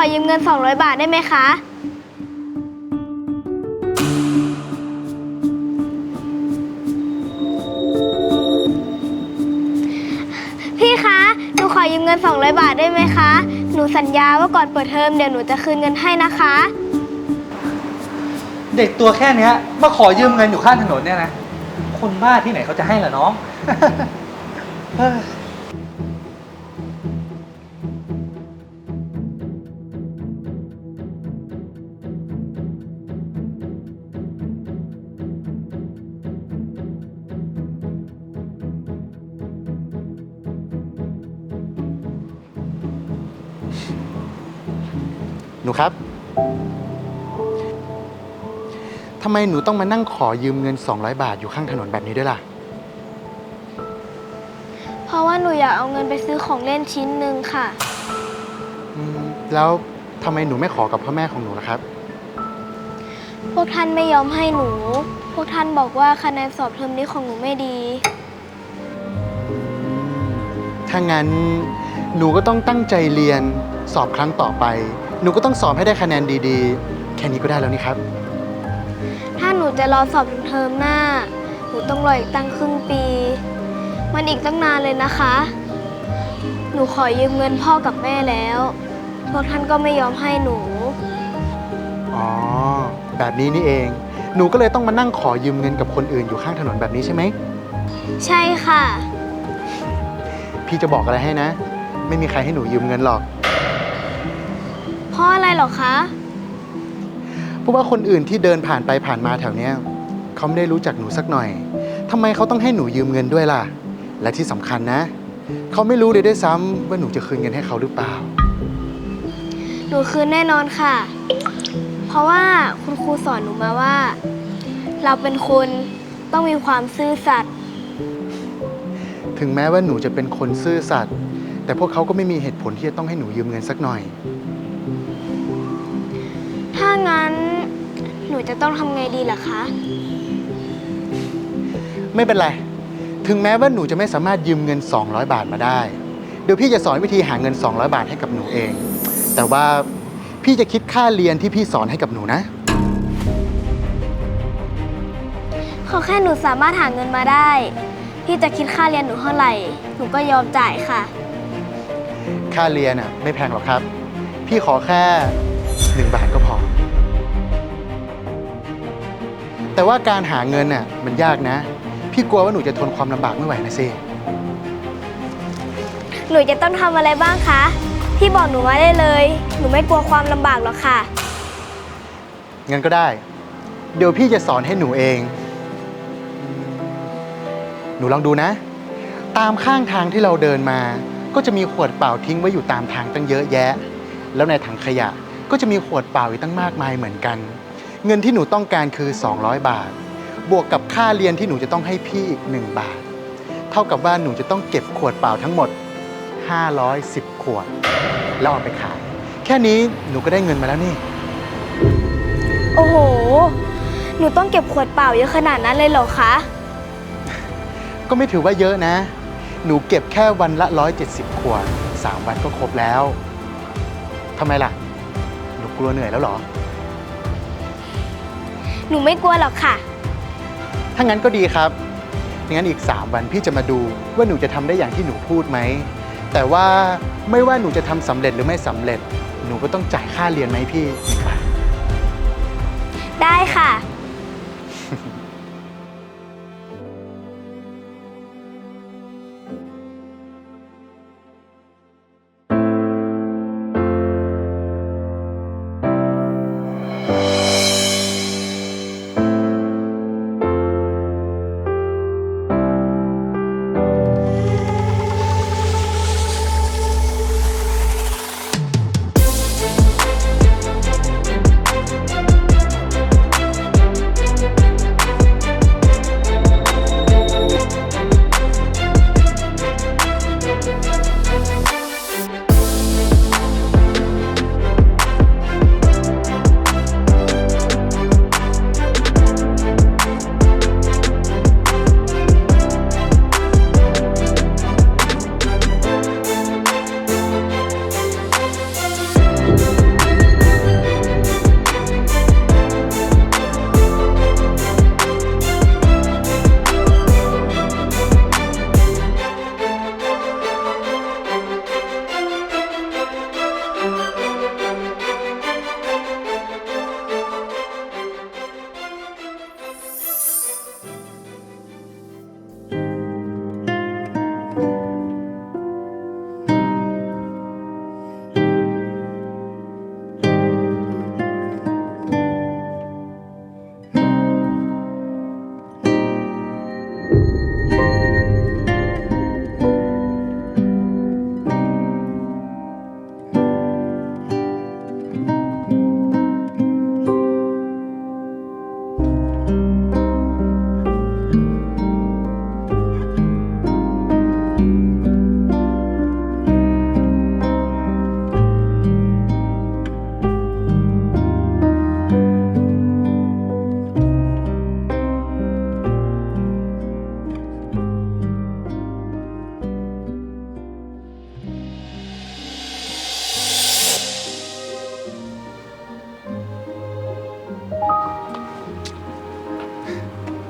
อยืมเงิน 200 บาทได้ไหมคะ พี่คะ หนูขอยืมเงิน 200 บาทได้ไหมคะ หนูสัญญาว่าก่อนเปิดเทอมเดี๋ยวหนูจะคืนเงินให้นะคะ เด็กตัวแค่เนี้ยมาขอยืมเงินอยู่ข้างถนนเนี่ยนะ คนบ้าที่ไหนเขาจะให้ล่ะน้อง เฮ้ย หนูครับทำไมหนูต้องมานั่งขอยืมเงิน 200 บาทอยู่ข้างถนนแบบนี้ด้วยล่ะ เพราะว่าหนูอยากเอาเงินไปซื้อของเล่นชิ้นหนึ่งค่ะ อืมแล้วทำไมหนูไม่ขอกับพ่อแม่ของหนูล่ะครับ พวกท่านไม่ยอมให้หนู พวกท่านบอกว่าคะแนนสอบเทอมนี้ของหนูไม่ดี ถ้างั้นหนูก็ต้องตั้งใจเรียนสอบครั้งต่อไป หนูก็ต้องสอบให้ได้คะแนนดีๆ แค่นี้ก็ได้แล้วนี่ครับ ถ้าหนูจะรอสอบถึงเทอมหน้า หนูต้องรออีกตั้งครึ่งปี มันอีกตั้งนานเลยนะคะ หนูขอยืมเงินพ่อกับแม่แล้ว พวกท่านก็ไม่ยอมให้หนู อ๋อ แบบนี้นี่เอง หนูก็เลยต้องมานั่งขอยืมเงินกับคนอื่นอยู่ข้างถนนแบบนี้ใช่ไหม ใช่ค่ะ พี่จะบอกอะไรให้นะ ไม่มีใครให้หนูยืมเงินหรอกเพ ราะอะไรเหรอคะ เพราะว่าคนอื่นที่เดินผ่านไปผ่านมาแถวเนี้ยเขาไม่ได้รู้จักหนูสักหน่อยทำไมเขาต้องให้หนูยืมเงินด้วยล่ะ และที่สำคัญนะ เขาไม่รู้เลยด้วยซ้ำว่าหนูจะคืนเงินให้เขาหรือเปล่า หนูคืนแน่นอนค่ะ เพราะว่าคุณครูสอนหนูมาว่า เราเป็นคนต้องมีความซื่อสัตย์ถึงแม้ว่าหนูจะเป็นคนซื่อสัตย์แต่พวกเขาก็ไม่มีเหตุผลที่จะต้องให้หนูยืมเงินสักหน่อยถ้า งั้น หนูจะต้องทำไงดีล่ะคะ ไม่เป็นไร ถึงแม้ว่าหนูจะไม่สามารถยืมเงิน 200 บาทมาได้ เดี๋ยวพี่จะสอนวิธีหาเงิน 200 บาทให้กับหนูเอง แต่ว่าพี่จะคิดค่าเรียนที่พี่สอนให้กับหนูนะ ขอแค่หนูสามารถหาเงินมาได้ พี่จะคิดค่าเรียนหนูเท่าไหร่ หนูก็ยอมจ่ายค่ะ ค่าเรียนอะไม่แพงหรอกครับ พี่ขอแค่ 1 บาทก็พอ แต่ว่าการหาเงินน่ะมันยากนะ พี่กลัวว่าหนูจะทนความลำบากไม่ไหวนะสิหนูจะต้องทำอะไรบ้างคะ พี่บอกหนูมาได้เลย หนูไม่กลัวความลำบากหรอกค่ะ งั้นก็ได้ เดี๋ยวพี่จะสอนให้หนูเอง หนูลองดูนะ ตามข้างทางที่เราเดินมา ก็จะมีขวดเปล่าทิ้งไว้อยู่ตามทางตั้งเยอะแยะ แล้วในถังขยะก็จะมีขวดเปล่าอีกตั้งมากมายเหมือนกัน เงินที่หนูต้องการคือ 200 บาท บวกกับค่าเรียนที่หนูจะต้องให้พี่อีก 1 บาท เท่ากับว่าหนูจะต้องเก็บขวดเปล่าทั้งหมด 510 ขวด แล้วเอาไปขาย แค่นี้หนูก็ได้เงินมาแล้วนี่ โอ้โห หนูต้องเก็บขวดเปล่าเยอะขนาดนั้นเลยเหรอคะ ก็ไม่ถือว่าเยอะนะ หนูเก็บแค่วันละ 170 ขวด 3 วันก็ครบแล้วทำไมล่ะ หนูกลัวเหนื่อยแล้วเหรอ หนูไม่กลัวหรอกค่ะ ถ้างั้นก็ดีครับงั้นอีก 3 วันพี่จะมาดูว่าหนูจะทำได้อย่างที่หนูพูดไหม แต่ว่าไม่ว่าหนูจะทำสำเร็จหรือไม่สำเร็จ หนูก็ต้องจ่ายค่าเรียนไหมาให้พี่หนึ่งบาทได้ค่ะ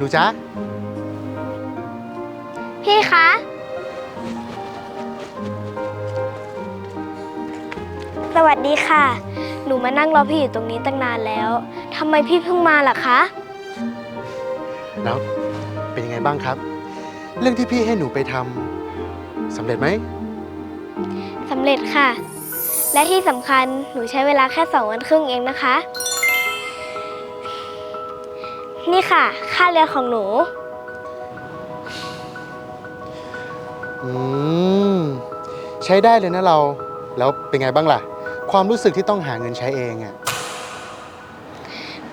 หนูจ๊ะ พี่คะ สวัสดีค่ะ หนูมานั่งรอพี่อยู่ตรงนี้ตั้งนานแล้ว ทำไมพี่เพิ่งมาล่ะคะ แล้วเป็นยังไงบ้างครับ เรื่องที่พี่ให้หนูไปทำสำเร็จไหม สำเร็จค่ะ และที่สำคัญหนูใช้เวลาแค่สองวันครึ่งเองนะคะ นี่ค่ะ ค่าเรียนของหนู อืม ใช้ได้เลยนะเรา แล้วเป็นไงบ้างล่ะ ความรู้สึกที่ต้องหาเงินใช้เองอะ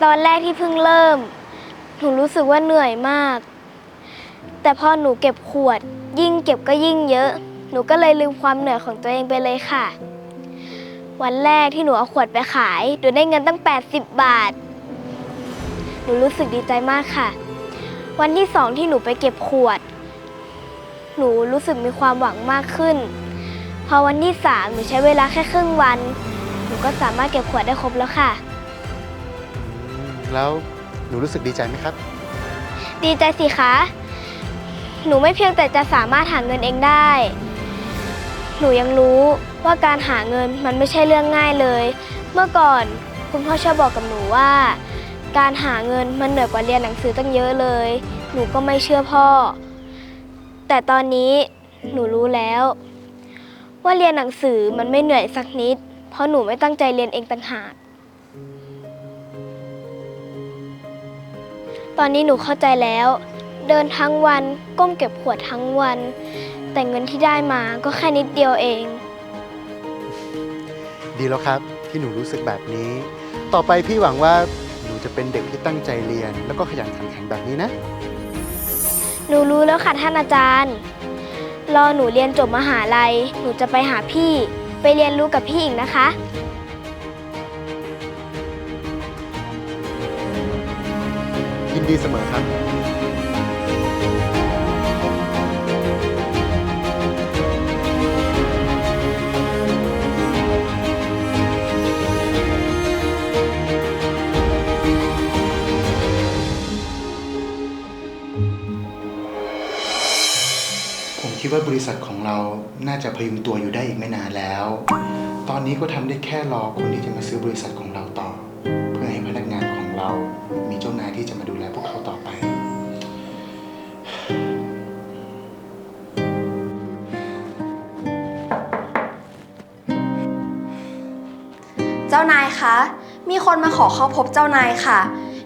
ตอนแรกที่เพิ่งเริ่ม หนูรู้สึกว่าเหนื่อยมาก แต่พอหนูเก็บขวด ยิ่งเก็บก็ยิ่งเยอะ หนูก็เลยลืมความเหนื่อยของตัวเองไปเลยค่ะ วันแรกที่หนูเอาขวดไปขาย หนูได้เงินตั้ง 80 บาทห นูรู้สึกดีใจมากค่ะ วันที่สองที่หนูไปเก็บขวด หนูรู้สึกมีความหวังมากขึ้น พอวันที่สามหนูใช้เวลาแค่ครึ่งวัน หนูก็สามารถเก็บขวดได้ครบแล้วค่ะอืมแล้วหนูรู้สึกดีใจไหมครับ ดีใจสิคะ หนูไม่เพียงแต่จะสามารถหาเงินเองได้ หนูยังรู้ว่าการหาเงินมันไม่ใช่เรื่องง่ายเลย เมื่อก่อนคุณพ่อชอบบอกกับหนูว่า การหาเงินมันเหนื่อยกว่าเรียนหนังสือตั้งเยอะเลย หนูก็ไม่เชื่อพ่อ แต่ตอนนี้หนูรู้แล้ว ว่าเรียนหนังสือมันไม่เหนื่อยสักนิด เพราะหนูไม่ตั้งใจเรียนเองต่างหาก ตอนนี้หนูเข้าใจแล้ว เดินทั้งวันก้มเก็บขวดทั้งวัน แต่เงินที่ได้มาก็แค่นิดเดียวเอง ดีแล้วครับที่หนูรู้สึกแบบนี้ ต่อไปพี่หวังว่า จะเป็นเด็กที่ตั้งใจเรียน แล้วก็ขยันขันแข็งแบบนี้นะ หนูรู้แล้วค่ะท่านอาจารย์ รอหนูเรียนจบมหาลัย หนูจะไปหาพี่ ไปเรียนรู้กับพี่อีกนะคะ ยินดีเสมอครับ คิดว่าบริษัทของเราน่าจะพยุงตัวอยู่ได้อีกไม่นานแล้ว ตอนนี้ก็ทำได้แค่รอคนที่จะมาซื้อบริษัทของเราต่อ เพื่อให้พนักงานของเรา มีเจ้านายที่จะมาดูแลพวกเขาต่อไป เจ้านายคะ มีคนมาขอเข้าพบเจ้านายค่ะ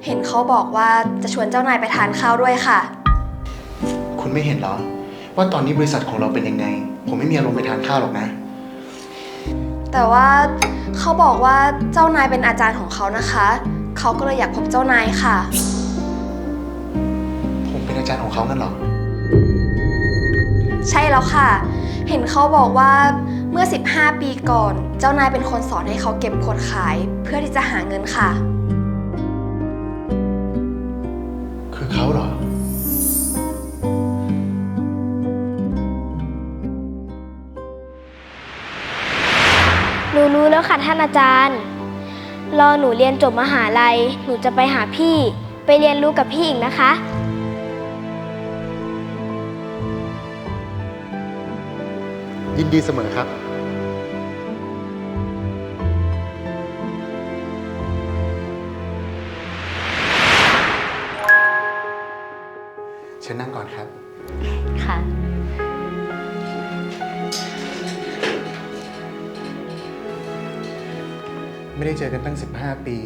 เห็นเขาบอกว่าจะชวนเจ้านายไปทานข้าวด้วยค่ะ คุณไม่เห็นเหรอ ว่าตอนนี้บริษัทของเราเป็นยังไง ผมไม่มีอารมณ์ไปทานข้าวหรอกนะ แต่ว่าเขาบอกว่าเจ้านายเป็นอาจารย์ของเขานะคะ เขาก็เลยอยากพบเจ้านายค่ะ ผมเป็นอาจารย์ของเขางั้นเหรอ ใช่แล้วค่ะ เห็นเขาบอกว่าเมื่อ 15 ปีก่อน เจ้านายเป็นคนสอนให้เขาเก็บขวดขาย เพื่อที่จะหาเงินค่ะ หนูรู้แล้วค่ะท่านอาจารย์ รอหนูเรียนจบมหาลัย หนูจะไปหาพี่ ไปเรียนรู้กับพี่อีกนะคะ ยินดีเสมอครับ เชิญนั่งก่อนครับ ค่ะ ไม่ได้เจอกันตั้ง 15 ปี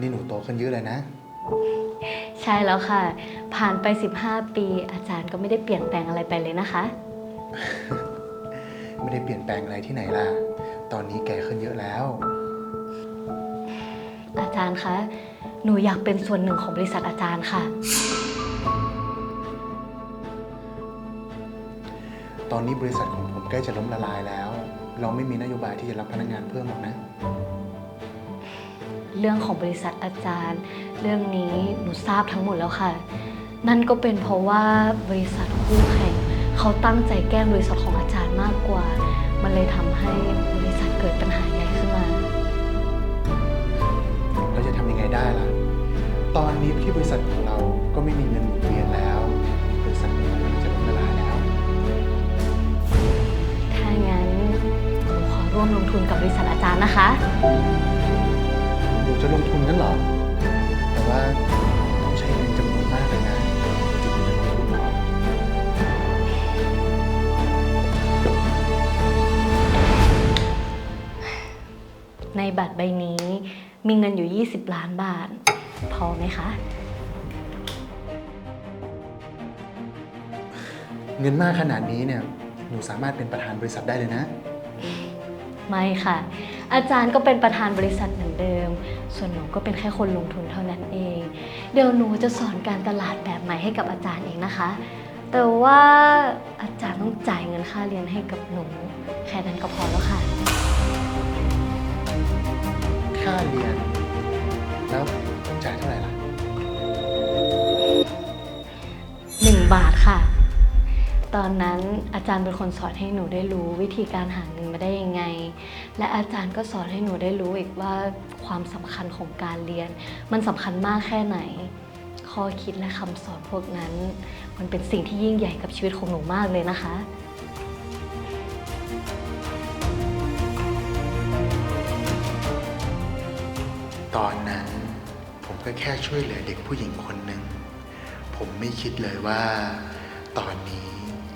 นี่หนูโตขึ้นเยอะเลยนะ ใช่แล้วค่ะ ผ่านไป 15 ปี อาจารย์ก็ไม่ได้เปลี่ยนแปลงอะไรไปเลยนะคะ ไม่ได้เปลี่ยนแปลงอะไรที่ไหนล่ะ ตอนนี้แก่ขึ้นเยอะแล้ว อาจารย์คะ หนูอยากเป็นส่วนหนึ่งของบริษัทอาจารย์ค่ะ ตอนนี้บริษัทของผมใกล้จะล้มละลายแล้ว เราไม่มีนโยบายที่จะรับพนักงานเพิ่มหรอกนะ เรื่องของบริษัทอาจารย์ เรื่องนี้หนูทราบทั้งหมดแล้วค่ะ นั่นก็เป็นเพราะว่าบริษัทคู่แข่งเขาตั้งใจแกล้งบริษัทของอาจารย์มากกว่า มันเลยทำให้บริษัทเกิดปัญหาใหญ่ขึ้นมา เราจะทำยังไงได้ล่ะ ตอนนี้ที่บริษัทของเราก็ไม่มีเงินหมุนเวียนแล้ว บริษัทของเรากำลังจะล้มละลายแล้ว ถ้างั้นหนูขอร่วมลงทุนกับบริษัทอาจารย์นะคะ หนูจะลงทุนนั่นเหรอ แต่ว่าต้องใช้เงินจำนวนมากเลยนะถึงจะลงทุนเหรอในบัตรใบนี้มีเงินอยู่ 20 ล้านบาท พอไหมคะ เงินมากขนาดนี้เนี่ย หนูสามารถเป็นประธานบริษัทได้เลยนะ ไม่ค่ะ อาจารย์ก็เป็นประธานบริษัทเหมือนเดิม ส่วนหนูก็เป็นแค่คนลงทุนเท่านั้นเอง เดี๋ยวหนูจะสอนการตลาดแบบใหม่ให้กับอาจารย์เองนะคะ แต่ว่าอาจารย์ต้องจ่ายเงินค่าเรียนให้กับหนู แค่นั้นก็พอแล้วค่ะ ค่าเรียน แล้วจ่ายเท่าไหร่ล่ะ1บาทค่ะ ตอนนั้นอาจารย์เป็นคนสอนให้หนูได้รู้วิธีการหาเงินมาได้ยังไง และอาจารย์ก็สอนให้หนูได้รู้อีกว่าความสำคัญของการเรียน มันสำคัญมากแค่ไหน ข้อคิดและคำสอนพวกนั้น มันเป็นสิ่งที่ยิ่งใหญ่กับชีวิตของหนูมากเลยนะคะ ตอนนั้นผมก็แค่ช่วยเหลือเด็กผู้หญิงคนหนึ่ง ผมไม่คิดเลยว่า ตอนนี้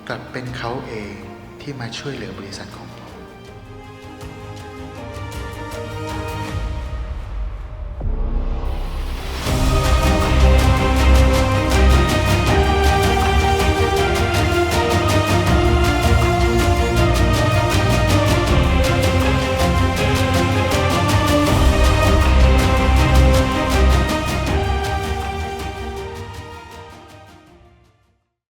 กลับเป็นเขาเองที่มาช่วยเหลือบริษัทของ